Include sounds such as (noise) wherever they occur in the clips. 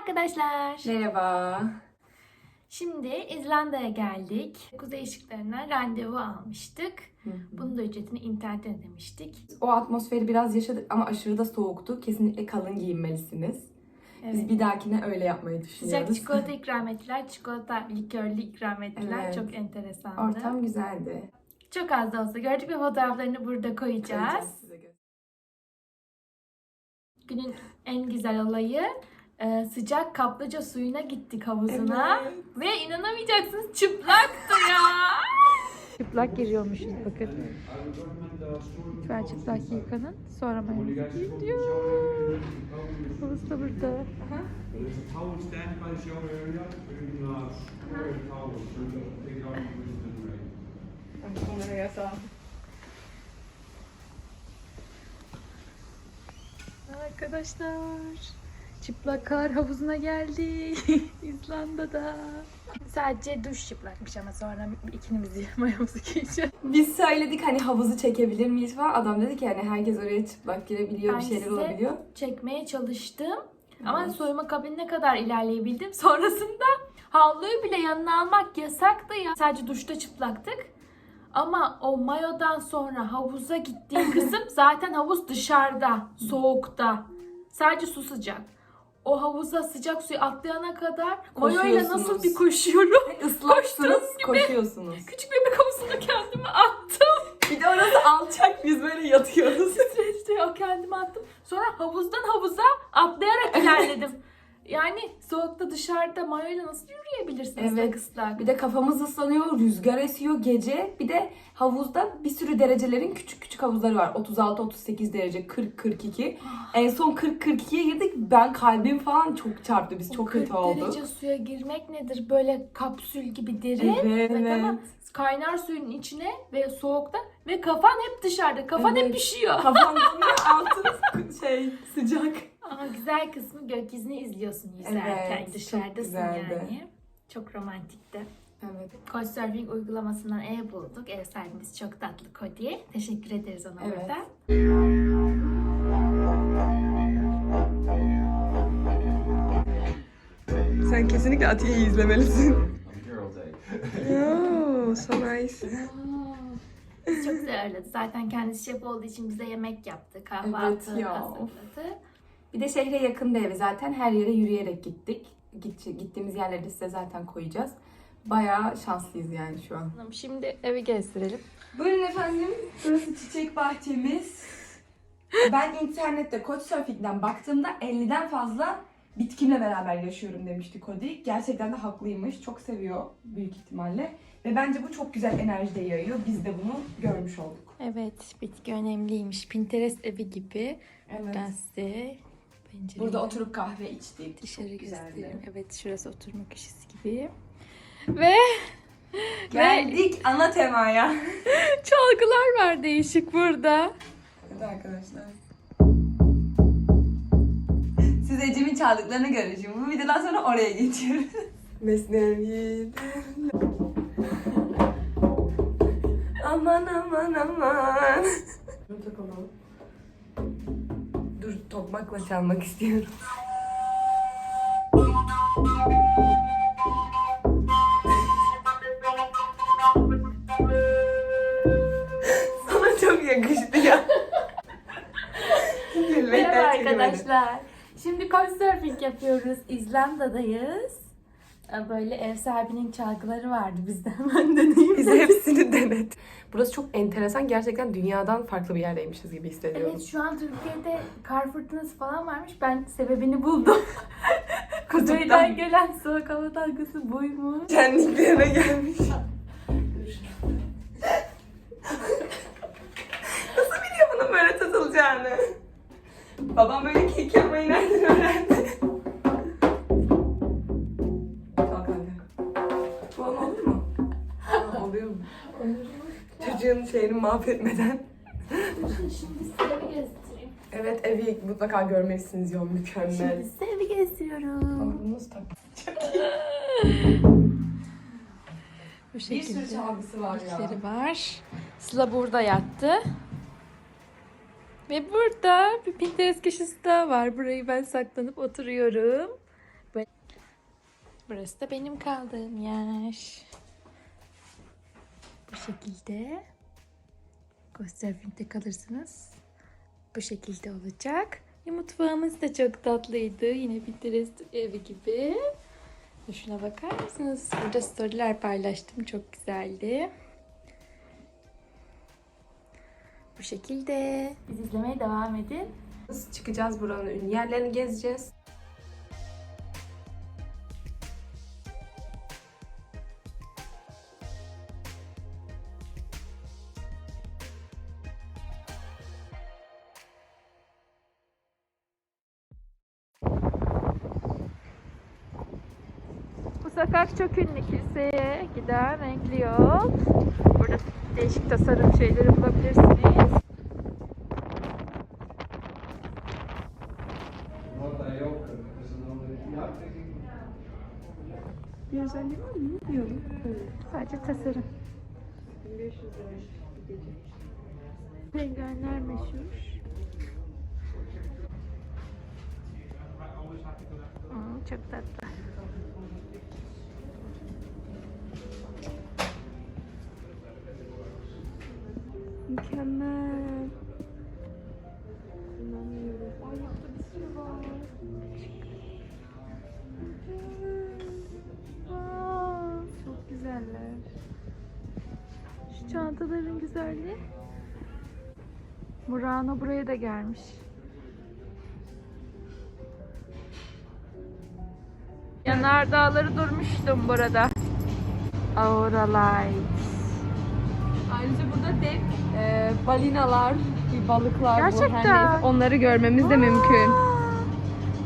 arkadaşlar. Merhaba. Şimdi İzlanda'ya geldik. Kuzey ışıklarına randevu almıştık. Bunun da ücretini internetten ödemiştik. O atmosferi biraz yaşadık ama aşırı da soğuktu. Kesinlikle kalın giyinmelisiniz. Biz Evet. bir dahakine öyle yapmayı Sıcak düşünüyoruz. çikolata (laughs) ikram ettiler. Çikolata likörlü ikram ettiler. Evet. Çok enteresandı. Ortam güzeldi. Çok az da olsa gördük ve fotoğraflarını burada koyacağız. Koyacağız Günün en güzel olayı e, sıcak kaplıca suyuna gittik havuzuna. Evet. Ve inanamayacaksınız çıplaktı ya. (laughs) Çıplak giriyormuşuz bakın. Lütfen çıplak yıkanın. Sonra mayonezi giyiyor. Havuz da burada. Arkadaşlar çıplak kar havuzuna geldi (laughs) İzlanda'da. Sadece duş çıplakmış ama sonra ikimiz (laughs) mayomuzu giyeceğiz. Biz söyledik hani havuzu çekebilir miyiz falan. Adam dedi ki hani herkes oraya çıplak girebiliyor, Ben bir şeyler olabiliyor. Çekmeye çalıştım ama Evet. soyunma kabinine kadar ilerleyebildim. Sonrasında havluyu bile yanına almak yasaktı ya. Sadece duşta çıplaktık. Ama o mayodan sonra havuza gittiğim (laughs) kısım zaten havuz dışarıda, soğukta. Sadece su sıcak. O havuza sıcak suyu atlayana kadar mayoyla nasıl bir koşuyorum. Islaksınız, gibi. koşuyorsunuz. Küçük bebek havuzuna kendimi attım. (laughs) Bir de orası alçak, biz böyle yatıyoruz. Streçte o kendimi attım. Sonra havuzdan havuza atlayarak ilerledim. (laughs) Yani soğukta dışarıda mayoyla nasıl yürüyebilirsiniz Evet. ıslak ıslak? Bir de kafamız ıslanıyor, rüzgar esiyor gece. Bir de havuzda bir sürü derecelerin küçük küçük havuzları var. 36-38 derece, 40-42. En son 40-42'ye girdik. Ben kalbim falan çok çarptı. Biz O çok 40 kötü olduk. derece suya girmek nedir? Böyle kapsül gibi derin. Evet. Evet ama kaynar suyun içine ve soğukta ve kafan hep dışarıda. Kafan hep Evet. pişiyor. Kafam (laughs) donuyor, altın şey sıcak. Ama güzel kısmı gökyüzünü izliyorsun yüzerken. Evet, çok Dışarıdasın güzeldi. yani. Çok romantikti. Evet. Couchsurfing uygulamasından ev bulduk. Ev sahibimiz çok tatlı Cody. Teşekkür ederiz ona Evet. burada. Sen kesinlikle Atiye'yi izlemelisin. (laughs) Oh, (laughs) so nice. Çok ağırladı. Zaten kendisi şef olduğu için bize yemek yaptı. Kahvaltı Evet hazırladı. Bir de şehre yakın da evi zaten. Her yere yürüyerek gittik. Gitt- Gittiğimiz yerleri de size zaten koyacağız. Bayağı şanslıyız yani şu an. Tamam, Şimdi evi gezdirelim. Buyurun efendim. Burası çiçek bahçemiz. Ben internette Couchsurfing'den baktığımda 50'den fazla bitkimle beraber yaşıyorum demişti Cody. Gerçekten de haklıymış. Çok seviyor büyük ihtimalle. Ve bence bu çok güzel enerji de yayıyor. Biz de bunu görmüş olduk. Evet, bitki önemliymiş. Pinterest evi gibi. Evet. Ben size pencereyi Burada oturup kahve içtik. dışarı Çok güzeldi. Evet, şurası oturma köşesi gibi. Ve (laughs) Geldik ana temaya. (laughs) çalgılar var değişik burada. Evet arkadaşlar. Siz Ecem'in çaldıklarını şimdi. Bu videodan sonra oraya geçiyoruz. (laughs) Mesnevi. aman aman aman. Tokmakla çalmak istiyorum. (laughs) Sana çok yakıştı ya. (laughs) Merhaba arkadaşlar. Şimdi couchsurfing yapıyoruz. İzlanda'dayız. Ee, Böyle ev sahibinin çalgıları vardı. (laughs) Biz de hemen deneyim. Bize hepsini denet. Burası çok enteresan. Gerçekten dünyadan farklı bir yerdeymişiz gibi hissediyorum. Evet şu an Türkiye'de kar fırtınası falan varmış. Ben sebebini buldum. (laughs) Kuzeyden gelen soğuk hava dalgası buymuş. Şenliklerine gelmiş. (laughs) Nasıl biliyor bunun böyle tutulacağını? Babam böyle Şeyini mahvetmeden. Şimdi size evi gezdireyim. Evet evi mutlaka görmelisiniz yol mükemmel. Şimdi size evi gezdiriyorum. Ağzınız tak. (laughs) Bu Bir şekilde. sürü çalgısı var ya. Bitkileri var. Sıla burada yattı. Ve burada bir Pinterest köşesi daha var. Burayı ben saklanıp oturuyorum. Burası da benim kaldığım yer. Bu şekilde. Couchsurfing'de kalırsınız. Bu şekilde olacak. E, mutfağımız da çok tatlıydı. Yine Pinterest evi gibi. Şuna bakar mısınız? Burada storyler paylaştım. Çok güzeldi. Bu şekilde. Biz izlemeye devam edin. Çıkacağız buranın ünlü yerlerini gezeceğiz. Bu sokak çok ünlü kiliseye giden renkli yol. Burada değişik tasarım şeyleri bulabilirsiniz. Orada yok. Ya, Bir özelliği var mı? Yok. Sadece tasarım. Penguenler meşhur. Hmm, çok tatlı. Mükemmel. İnanmıyorum. Ay yapta bir sürü var. Aa, çok güzeller. Şu çantaların güzelliği. Murano buraya da gelmiş. Yanardağları durmuştum burada. Aurora Light. Ayrıca burada dev e, balinalar, bir balıklar bu. Gerçekten. Neyse, onları görmemiz de mümkün. Aa,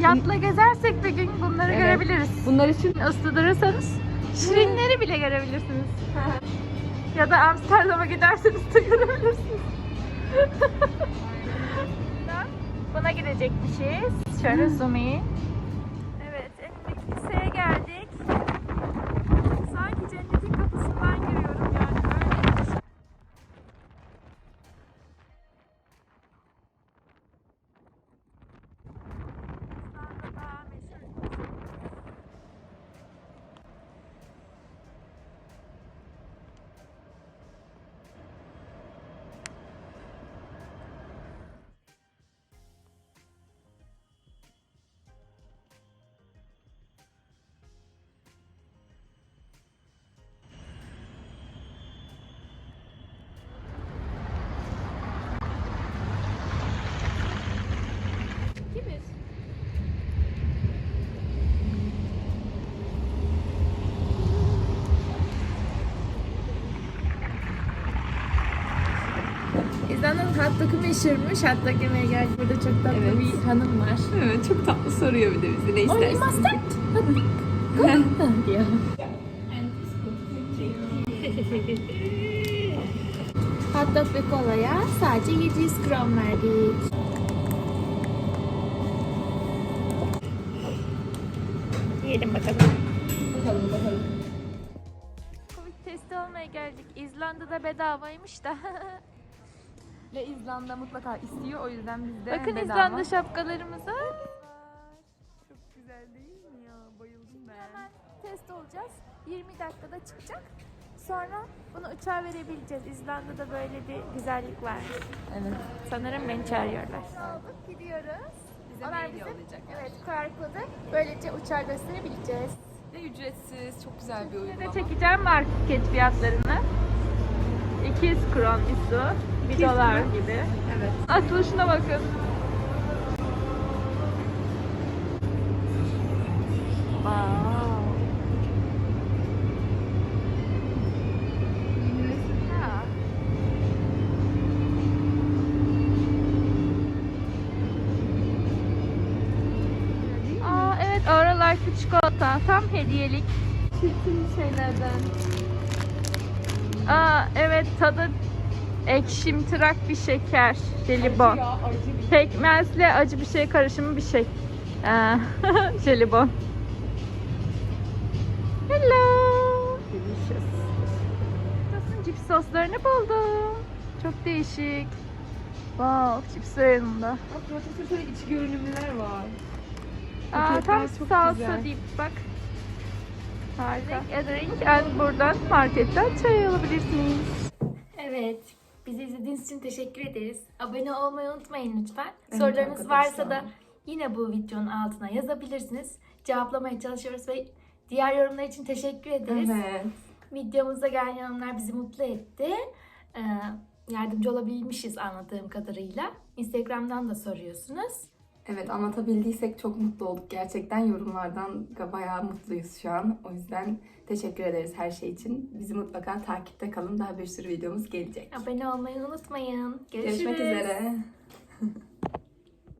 Yatla gezersek bir gün bunları Evet. görebiliriz. Bunlar için Isıtırırsanız şirinleri bile görebilirsiniz. (laughs) ya da Amsterdam'a giderseniz de görebilirsiniz. (laughs) Buna gidecekmişiz. Şöyle zoom in. Evet, Emre Kiliseye geldik. Meşhurmuş. Hot dog yemeye geldik. Burada çok tatlı Evet. bir hanım var. evet, çok tatlı soruyor bir de bizi ne Only istersin. mustard? Diyor. Hot dog ve kolaya sadece 700 kron verdik. Yiyelim bakalım. Bakalım bakalım. Covid testi olmaya geldik. İzlanda'da bedavaymış da. (laughs) Ve İzlanda mutlaka istiyor o yüzden biz de Bakın bedava. İzlanda şapkalarımıza. Çok güzel değil mi ya? Bayıldım ben. Hemen test olacağız. 20 dakikada çıkacak. Sonra bunu uçağa verebileceğiz. İzlanda'da böyle bir güzellik var. Evet. Sanırım beni çağırıyorlar. Aldık gidiyoruz. Bize Onlar bizim- yollayacak. Evet kodu. Böylece uçağı gösterebileceğiz. Ve ücretsiz, çok güzel bir uygulama. çekeceğim market fiyatlarını. 200 kron isu. 1 200 dolar kron. gibi. Evet. Açılışına bakın. Wow. Aa evet Aura Life çikolata. Tam hediyelik. Çirkin şeylerden. Aa evet tadı ekşimtırak bir şeker. Jelibon. Acı ya, acı bir Pekmezle acı bir şey karışımı bir şey. Ee, (laughs) jelibon. Hello. Delicious. Nasıl cips soslarını buldum. Çok değişik. Wow, cips de yanında. Bak profesör şöyle iç görünümler var. Aa, tam salsa deyip bak. Harika. Drink and buradan marketten çay alabilirsiniz. Evet. Bizi izlediğiniz için teşekkür ederiz. Abone olmayı unutmayın lütfen. Evet Sorularınız arkadaşlar. varsa da yine bu videonun altına yazabilirsiniz. Cevaplamaya çalışıyoruz ve diğer yorumlar için teşekkür ederiz. Evet. Videomuzda gelen yorumlar bizi mutlu etti. Ee, yardımcı olabilmişiz anladığım kadarıyla. Instagram'dan da soruyorsunuz. Evet anlatabildiysek çok mutlu olduk gerçekten. Yorumlardan bayağı mutluyuz şu an. O yüzden teşekkür ederiz her şey için. Bizi mutlaka takipte kalın. Daha bir sürü videomuz gelecek. Abone olmayı unutmayın. Görüşürüz. Görüşmek üzere. (laughs)